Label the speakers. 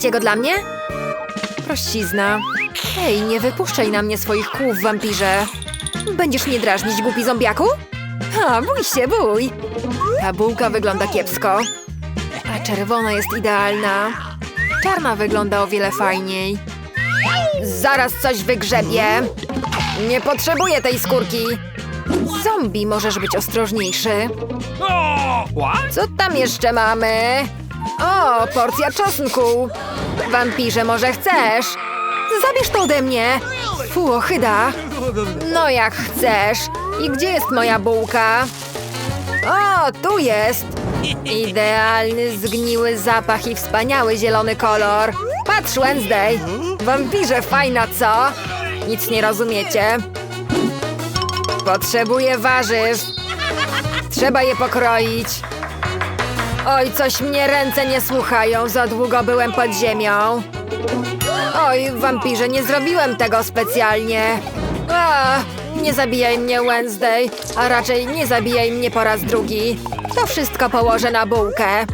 Speaker 1: Cię go dla mnie? Prościzna. Ej, nie wypuszczaj na mnie swoich kłów, wampirze. Będziesz mnie drażnić, głupi zombiaku? A, bój się, bój. Ta bułka wygląda kiepsko. A czerwona jest idealna. Czarna wygląda o wiele fajniej. Zaraz coś wygrzebię. Nie potrzebuję tej skórki. Zombie, możesz być ostrożniejszy. Co tam jeszcze mamy? O, porcja czosnku. Wampirze, może chcesz? Zabierz to ode mnie. Fu, ochyda. No jak chcesz. I gdzie jest moja bułka? O, tu jest. Idealny, zgniły zapach i wspaniały zielony kolor. Patrz, Wednesday. Wampirze, fajna, co? Nic nie rozumiecie. Potrzebuję warzyw. Trzeba je pokroić. Oj, coś mnie ręce nie słuchają, za długo byłem pod ziemią. Oj, wampirze, nie zrobiłem tego specjalnie. A, nie zabijaj mnie, Wednesday, a raczej nie zabijaj mnie po raz drugi. To wszystko położę na bułkę.